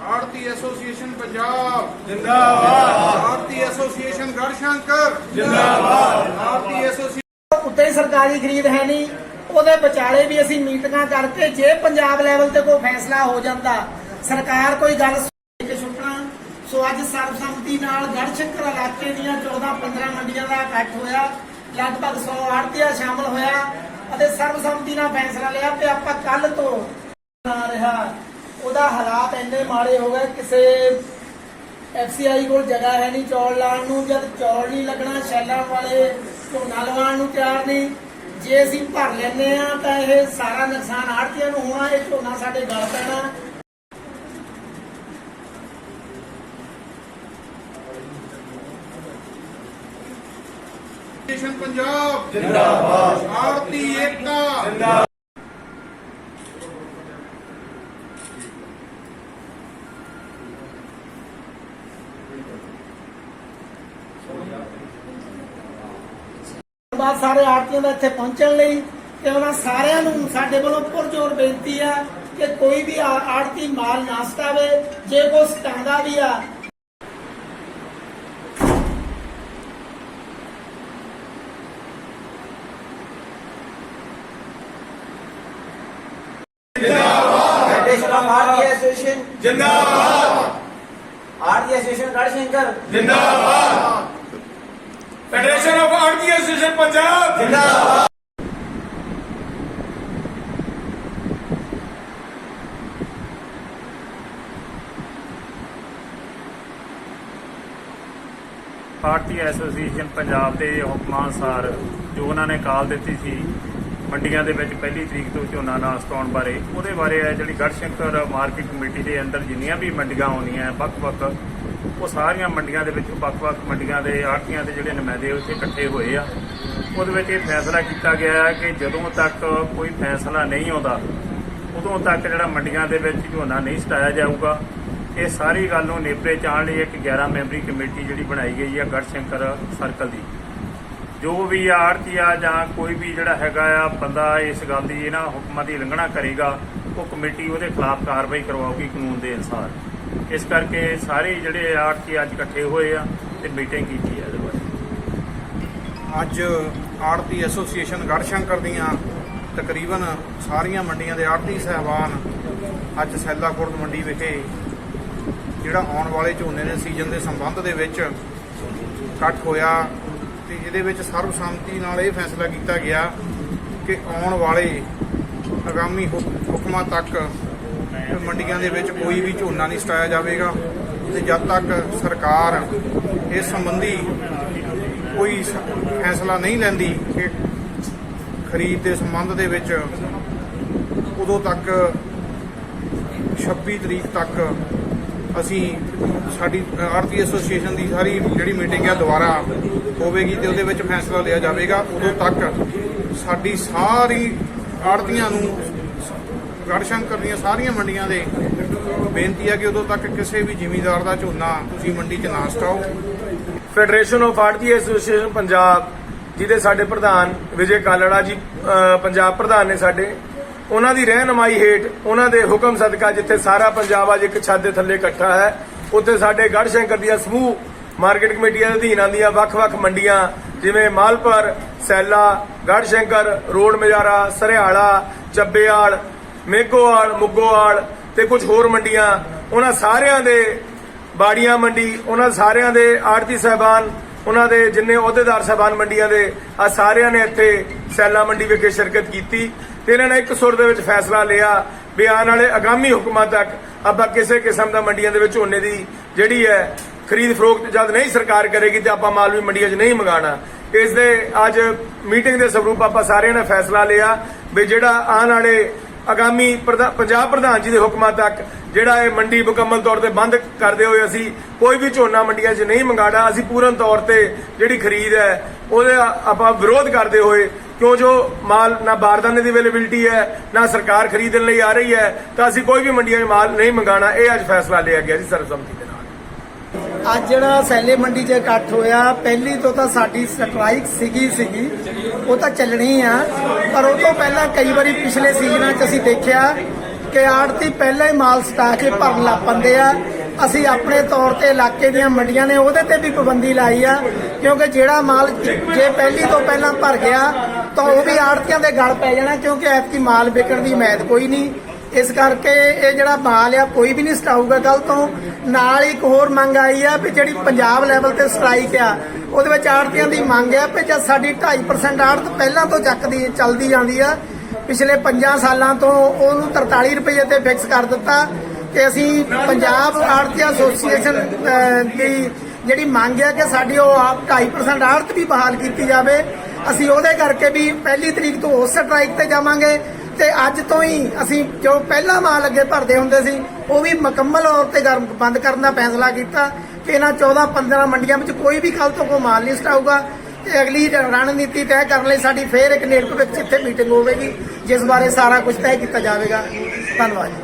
ਆਰਤੀ association Punjab. ਜਿੰਦਾਬਾਦ। ਆਰਤੀ association Garhshankar. ਜਿੰਦਾਬਾਦ। ਆਰਤੀ ਐਸੋਸੀਏਸ਼ਨ ਉੱਤੇ ਹੀ ਸਰਕਾਰੀ ਖਰੀਦ ਹੈ ਨਹੀਂ ਉਹਦੇ ਵਿਚਾਲੇ ਵੀ ਅਸੀਂ ਮੀਟਿੰਗਾਂ ਕਰਕੇ ਜੇ ਪੰਜਾਬ ਲੈਵਲ ਤੇ ਕੋਈ ਫੈਸਲਾ ਹੋ ਜਾਂਦਾ ਸਰਕਾਰ ਕੋਈ ਗੱਲ ਸੁਣ ਕੇ ਸੁਣਨਾ ਸੋ ਅੱਜ ਸਰਬਸੰਮਤੀ ਨਾਲ ਗੜਸ਼ੰਕਰ ਇਲਾਕੇ ਦੀਆਂ 14 15 ਮੰਡੀਆਂ ਦਾ ਇਕੱਠ ਹੋਇਆ ਲਗਭਗ 100 ਆੜਤੀਆ ਸ਼ਾਮਲ ਹੋਇਆ ਅਤੇ ਸਰਬਸੰਮਤੀ ਨਾਲ ਫੈਸਲਾ ਲਿਆ ਕਿ ਆਪਾਂ ਕੱਲ ਤੋਂ ਆ ਰਿਹਾ। ਉਹਦਾ ਹਾਲਾਤ ਇੰਨੇ ਮਾੜੇ ਹੋ ਗਏ ਕਿਸੇ ਐਫਸੀਆਈ ਕੋਲ ਜਗ੍ਹਾ ਹੈ ਨਹੀਂ ਚੌਲ ਲਾਉਣ ਨੂੰ ਜਦ ਚੌਲ ਨਹੀਂ ਲੱਗਣਾ ਸ਼ੈਲਾਂ ਵਾਲੇ ਝੋਨਾ ਲਵਾਉਣ ਨੂੰ ਤਿਆਰ ਨਹੀਂ। ਜੇ ਅਸੀਂ ਭਰ ਲੈਂਦੇ ਆ ਤਾਂ ਇਹ ਸਾਰਾ ਨੁਕਸਾਨ ਆੜਤੀਆਂ ਨੂੰ ਹੋਣਾ ਇਹ ਝੋਨਾ ਸਾਡੇ ਗਲ ਪੈਣਾ। ਪੰਜਾਬ ਜਿੰਦਾਬਾਦ। ਆਰਤੀ ਏਕਤਾ। ਜਿੰਦਾਬਾਦ ਬਾਅਦ ਸਾਰੇ ਆੜਤੀਆਂ ਦਾ ਇੱਥੇ ਪਹੁੰਚਣ ਲਈ ਤੇ ਉਹਨਾਂ ਸਾਰਿਆਂ ਨੂੰ ਸਾਡੇ ਵੱਲੋਂ ਪੁਰਜੋਰ ਬੇਨਤੀ ਆ ਕਿ ਕੋਈ ਵੀ ਆੜਤੀ ਮਾਲ ਨਾ ਸਟਾਵੇ ਜੇ ਕੋਈ ਸਟਾਉਂਦਾ ਵੀ ਆ RT Association. Jindabad. RT Association Gadashankar. Federation of RT association Punjab ਭਾਰਤੀ ਐਸੋਸੀਏਸ਼ਨ ਪੰਜਾਬ ਦੇ ਹੁਕਮਾਂ ਅਨੁਸਾਰ ਜੋ ਉਹਨਾਂ ਨੇ ਕਾਲ ਦਿੱਤੀ ਸੀ, ਮੰਡੀਆਂ ਦੇ ਵਿੱਚ ਪਹਿਲੀ ਤਰੀਕ ਤੋਂ ਝੋਨਾ ਨਾ ਸਤਾਉਣ ਬਾਰੇ, ਉਹਦੇ ਬਾਰੇ ਜਿਹੜੀ ਗੜਸ਼ੰਕਰ ਮਾਰਕੀਟ ਕਮੇਟੀ ਦੇ ਅੰਦਰ ਜਿੰਨੀਆਂ ਵੀ ਮੰਡੀਆਂ ਆਉਣੀਆਂ ਵੱਖ-ਵੱਖ ਉਹ ਸਾਰੀਆਂ ਮੰਡੀਆਂ ਦੇ ਵਿੱਚ, ਵੱਖ-ਵੱਖ ਮੰਡੀਆਂ ਦੇ ਆੜਤੀਆਂ ਦੇ ਜਿਹੜੇ ਨੁਮਾਇੰਦੇ ਉੱਥੇ ਇਕੱਠੇ ਹੋਏ ਆ। ਉਹਦੇ ਵਿੱਚ ਇਹ ਫੈਸਲਾ ਕੀਤਾ ਗਿਆ ਹੈ ਕਿ ਜਦੋਂ ਤੱਕ ਕੋਈ ਫੈਸਲਾ ਨਹੀਂ ਆਉਂਦਾ, ਉਦੋਂ ਤੱਕ ਜਿਹੜਾ ਮੰਡੀਆਂ ਦੇ ਵਿੱਚ ਝੋਨਾ ਨਹੀਂ ਸਟਾਇਆ ਜਾਊਗਾ। ਇਹ ਸਾਰੀ ਗੱਲ ਨੂੰ ਨੇਪਰੇ ਚਾਣ ਲਈ ਇੱਕ 11 ਮੈਂਬਰੀ ਕਮੇਟੀ ਜਿਹੜੀ ਬਣਾਈ ਗਈ ਹੈ ਗੜਸ਼ੰਕਰ ਸਰਕਲ ਦੀ। ਜੋ ਵੀ ਆੜਤੀ ਆ ਜਾਂ ਕੋਈ ਵੀ ਜਿਹੜਾ ਹੈਗਾ ਆ, ਬੰਦਾ ਇਸ ਗੱਲ ਦੀ ਇਹਨਾਂ ਹੁਕਮਾਂ ਦੀ ਉਲੰਘਣਾ ਕਰੇਗਾ, ਉਹ ਕਮੇਟੀ ਉਹਦੇ ਖਿਲਾਫ ਕਾਰਵਾਈ ਕਰਵਾਉਗੀ ਕਾਨੂੰਨ ਦੇ ਅਨੁਸਾਰ। ਇਸ ਕਰਕੇ ਸਾਰੇ ਜਿਹੜੇ ਆੜਤੀ ਅੱਜ ਇਕੱਠੇ ਹੋਏ ਆ ਤੇ ਮੀਟਿੰਗ ਕੀਤੀ ਹੈ ਇਹਦੇ ਬਾਰੇ ਅੱਜ ਆੜਤੀ ਐਸੋਸੀਏਸ਼ਨ ਗੜਸ਼ੰਕਰ ਦੀਆਂ ਤਕਰੀਬਨ ਸਾਰੀਆਂ ਮੰਡੀਆਂ ਦੇ ਆੜਤੀ ਸਹਿਬਾਨ ਅੱਜ ਸੈਲਾ ਖੁਰਦ ਮੰਡੀ ਵਿਖੇ ਜਿਹੜਾ ਆਉਣ ਵਾਲੇ ਝੋਨੇ ਦੇ ਸੀਜ਼ਨ ਦੇ ਸੰਬੰਧ ਦੇ ਵਿੱਚ ਇਕੱਠ ਹੋਇਆ ਤੇ ਇਹਦੇ ਵਿੱਚ ਸਰਬਸੰਮਤੀ ਨਾਲ ਇਹ ਫੈਸਲਾ ਕੀਤਾ ਗਿਆ ਕਿ ਆਉਣ ਵਾਲੇ ਆਗਾਮੀ ਹੁਕ- ਹੁਕਮਾਂ ਤੱਕ ਮੰਡੀਆਂ ਦੇ ਵਿੱਚ ਕੋਈ ਵੀ ਝੋਨਾ ਨਹੀਂ ਸਟਾਇਆ ਜਾਵੇਗਾ ਤੇ ਜਦ ਤੱਕ ਸਰਕਾਰ ਇਸ ਸੰਬੰਧੀ ਕੋਈ ਫੈਸਲਾ ਨਹੀਂ ਲੈਂਦੀ ਕਿ ਖਰੀਦ ਦੇ ਸੰਬੰਧ ਦੇ ਵਿੱਚ ਉਦੋਂ ਤੱਕ 26 ਤਰੀਕ ਤੱਕ ਅਸੀਂ ਸਾਡੀ ਆਰਤੀ ਐਸੋਸੀਏਸ਼ਨ ਦੀ ਸਾਰੀ ਜਿਹੜੀ ਮੀਟਿੰਗ ਹੈ ਦੁਬਾਰਾ ਹੋਵੇਗੀ ਤੇ ਉਹਦੇ ਵਿੱਚ ਫੈਸਲਾ ਲਿਆ ਜਾਵੇਗਾ। ਉਦੋਂ ਤੱਕ ਸਾਡੀ ਸਾਰੀ ਆੜਤੀਆਂ ਨੂੰ ਗੜਸ਼ੰਕਰ ਦੀਆਂ ਸਾਰੀਆਂ ਮੰਡੀਆਂ ਦੇ ਬੇਨਤੀ ਹੈ ਕਿ ਉਦੋਂ ਤੱਕ ਕਿਸੇ ਵੀ ਜ਼ਿਮੀਂਦਾਰ ਦਾ ਝੋਨਾ ਤੁਸੀਂ ਮੰਡੀ 'ਚ ਨਾ ਸਟਾਓ। ਫੈਡਰੇਸ਼ਨ ਆਫ ਆਰਟੀ ਐਸੋਸੀਏਸ਼ਨ ਪੰਜਾਬ, ਜਿਹਦੇ ਸਾਡੇ ਪ੍ਰਧਾਨ ਵਿਜੇ ਕਾਲੜਾ ਜੀ ਪੰਜਾਬ ਪ੍ਰਧਾਨ ਨੇ ਸਾਡੇ, ਉਹਨਾਂ ਦੀ ਰਹਿਨਮਾਈ ਹੇਠ ਉਹਨਾਂ ਦੇ ਹੁਕਮ ਸਦਕਾ ਜਿੱਥੇ ਸਾਰਾ ਪੰਜਾਬ ਅੱਜ ਇੱਕ ਛੱਤ ਦੇ ਥੱਲੇ ਇਕੱਠਾ ਹੈ, ਉੱਥੇ ਸਾਡੇ ਗੜਸ਼ੰਕਰ ਦੀਆਂ ਸਮੂਹ ਮਾਰਕੀਟ ਕਮੇਟੀਆਂ ਦੇ ਅਧੀਨ ਆਉਂਦੀਆਂ ਵੱਖ-ਵੱਖ ਮੰਡੀਆਂ, ਜਿਵੇਂ ਮਾਲਪੁਰ, ਸੈਲਾ, ਗੜਸ਼ੰਕਰ, ਰੋਡ ਮਜਾਰਾ ਸਰਿਆਲਾ ਚੱਬੇਆਲ ਮੇਘੋਆਲ ਮੁੱਗੋਆਲ ਤੇ ਕੁਝ ਹੋਰ ਮੰਡੀਆਂ, ਉਹਨਾਂ ਸਾਰਿਆਂ ਦੇ ਬਾੜੀਆਂ ਮੰਡੀ, ਉਹਨਾਂ ਸਾਰਿਆਂ ਦੇ ਆੜਤੀ ਸਹਿਬਾਨ, ਉਹਨਾਂ ਦੇ ਜਿੰਨੇ ਅਹੁਦੇਦਾਰ ਸਹਿਬਾਨ ਮੰਡੀਆਂ ਦੇ ਆ ਸਾਰਿਆਂ ਨੇ ਇੱਥੇ ਸੈਲਾ ਮੰਡੀ ਵਿਖੇ ਸ਼ਿਰਕਤ ਕੀਤੀ ਤੇ ਇਹਨਾਂ ਨੇ ਇੱਕ ਸੁਰ ਦੇ ਵਿੱਚ ਫੈਸਲਾ ਲਿਆ ਵੀ ਆਉਣ ਵਾਲੇ ਆਗਾਮੀ ਹੁਕਮਾਂ ਤੱਕ ਆਪਾਂ ਕਿਸੇ ਕਿਸਮ ਦਾ ਮੰਡੀਆਂ ਦੇ ਵਿੱਚ ਝੋਨੇ ਦੀ ਜਿਹੜੀ ਹੈ ਖਰੀਦ ਫਰੋਖਤ ਜਦ ਨਹੀਂ ਸਰਕਾਰ ਕਰੇਗੀ ਤੇ ਆਪਾਂ ਮਾਲ ਵੀ ਮੰਡੀਆਂ 'ਚ ਨਹੀਂ ਮੰਗਾਣਾ ਇਸ ਦੇ ਅੱਜ ਮੀਟਿੰਗ ਦੇ ਸਰੂਪ ਆਪਾਂ ਸਾਰਿਆਂ ਨੇ ਫੈਸਲਾ ਲਿਆ ਵੀ ਜਿਹੜਾ ਆਉਣ ਵਾਲੇ ਆਗਾਮੀ ਪ੍ਰਧਾ- ਪੰਜਾਬ ਪ੍ਰਧਾਨ ਜੀ ਦੇ ਹੁਕਮਾਂ ਤੱਕ ਜਿਹੜਾ ਇਹ ਮੰਡੀ ਮੁਕੰਮਲ ਤੌਰ ਤੇ ਬੰਦ ਕਰਦੇ ਹੋਏ ਅਸੀਂ ਕੋਈ ਵੀ ਝੋਨਾ ਮੰਡੀਆਂ 'ਚ ਨਹੀਂ ਮੰਗਾਣਾ ਅਸੀਂ ਪੂਰਨ ਤੌਰ ਤੇ ਜਿਹੜੀ ਖਰੀਦ ਹੈ, ਉਹਦੇ ਆਪਾਂ ਵਿਰੋਧ ਕਰਦੇ ਹੋਏ ਕਿਉਂ ਜੋ ਮਾਲ ਨਾ ਬਾਰਦਾਨੇ ਦੀ ਅਵੇਲੇਬਿਲਟੀ ਹੈ, ਨਾ ਸਰਕਾਰ ਖਰੀਦਣ ਲਈ ਆ ਰਹੀ ਹੈ, ਤਾਂ ਅਸੀਂ ਕੋਈ ਵੀ ਮੰਡੀਆਂ 'ਚ ਮਾਲ ਨਹੀਂ ਮੰਗਾਣਾ, ਇਹ ਅੱਜ ਫੈਸਲਾ ਲਿਆ ਗਿਆ ਜੀ ਸਰਬਸੰਮਤੀ ਅੱਜ ਜਿਹੜਾ ਸੈਲੇ ਮੰਡੀ 'ਚ ਇਕੱਠ ਹੋਇਆ, ਪਹਿਲੀ ਤੋਂ ਤਾਂ ਸਾਡੀ ਸਟ੍ਰਾਈਕ ਸੀਗੀ ਸੀਗੀ, ਉਹ ਤਾਂ ਚੱਲਣੀ ਆ, ਪਰ ਉਹ ਤੋਂ ਪਹਿਲਾਂ ਕਈ ਵਾਰੀ ਪਿਛਲੇ ਸੀਜ਼ਨਾਂ 'ਚ ਅਸੀਂ ਦੇਖਿਆ ਕਿ ਆੜਤੀ ਪਹਿਲਾਂ ਹੀ ਮਾਲ ਸਟਾ ਕੇ ਭਰਨ ਲੱਗ ਪੈਂਦੇ ਆ। ਅਸੀਂ ਆਪਣੇ ਤੌਰ ਤੇ ਇਲਾਕੇ ਦੀਆਂ ਮੰਡੀਆਂ ਨੇ ਉਹਦੇ ਤੇ ਵੀ ਪਾਬੰਦੀ ਲਾਈ ਆ, ਕਿਉਂਕਿ ਜਿਹੜਾ ਮਾਲ ਜੇ ਪਹਿਲੀ ਤੋਂ ਪਹਿਲਾਂ ਭਰ ਗਿਆ, ਤਾਂ ਉਹ ਵੀ ਆੜਤੀਆਂ ਦੇ ਗਲ ਪੈ ਜਾਣਾ, ਕਿਉਂਕਿ ਐਤਕੀ ਮਾਲ ਵਿਕਣ ਦੀ ਮੈਦ ਕੋਈ ਨਹੀਂ। ਇਸ ਕਰਕੇ ਇਹ ਜਿਹੜਾ ਮਾਲ ਆ ਕੋਈ ਵੀ ਨਹੀਂ ਸਟਾਊਗਾ। ਕੱਲ ਤੋਂ ਨਾਲ ਇੱਕ ਹੋਰ ਮੰਗ ਆਈ ਆ ਵੀ ਜਿਹੜੀ ਪੰਜਾਬ ਲੈਵਲ ਤੇ ਸਟ੍ਰਾਈਕ ਆ, ਉਹਦੇ ਵਿੱਚ ਆੜਤੀਆਂ ਦੀ ਮੰਗ ਆ ਵੀ ਜਦ ਸਾਡੀ 2.5% ਆੜਤ ਪਹਿਲਾਂ ਤੋਂ ਚੱਕਦੀ, ਚੱਲਦੀ ਜਾਂਦੀ ਆ, ਪਿਛਲੇ 5 ਸਾਲਾਂ ਤੋਂ ਉਹਨੂੰ 43 ਰੁਪਏ ਤੇ ਫਿਕਸ ਕਰ ਦਿੱਤਾ ਤੇ ਅਸੀਂ ਪੰਜਾਬ ਆੜਤੀ ਐਸੋਸੀਏਸ਼ਨ ਦੀ ਜਿਹੜੀ ਮੰਗ ਹੈ ਕਿ ਸਾਡੀ ਉਹ ਆਪ 2.5% ਆੜਤ ਵੀ ਬਹਾਲ ਕੀਤੀ ਜਾਵੇ। ਅਸੀਂ ਉਹਦੇ ਕਰਕੇ ਵੀ ਪਹਿਲੀ ਤਰੀਕ ਤੋਂ ਉਸ ਸਟ੍ਰਾਈਕ ਤੇ ਜਾਵਾਂਗੇ। ਤੇ ਅੱਜ ਤੋਂ ਹੀ ਅਸੀਂ ਜੋ ਪਹਿਲਾਂ ਮਾਲ ਅੱਗੇ ਭਰਦੇ ਹੁੰਦੇ ਸੀ, ਉਹ ਵੀ ਮੁਕੰਮਲ ਤੌਰ ਤੇ ਗਰਮ ਬੰਦ ਕਰਨ ਦਾ ਫੈਸਲਾ ਕੀਤਾ ਕਿ ਇਹਨਾਂ 14 15 ਮੰਡੀਆਂ ਵਿੱਚ ਕੋਈ ਵੀ ਕੱਲ ਤੋਂ ਕੋਈ ਮਾਲ ਨਹੀਂ ਸਟਾਊਗਾ। ਤੇ ਅਗਲੀ ਰਣਨੀਤੀ ਤੈਅ ਕਰਨ ਲਈ ਸਾਡੀ ਫੇਰ ਇੱਕ ਨੇੜਕ ਵਿੱਚ ਇੱਥੇ ਮੀਟਿੰਗ ਹੋਵੇਗੀ, ਜਿਸ ਬਾਰੇ ਸਾਰਾ ਕੁਝ ਤੈਅ ਕੀਤਾ ਜਾਵੇਗਾ। ਧੰਨਵਾਦ ਜੀ।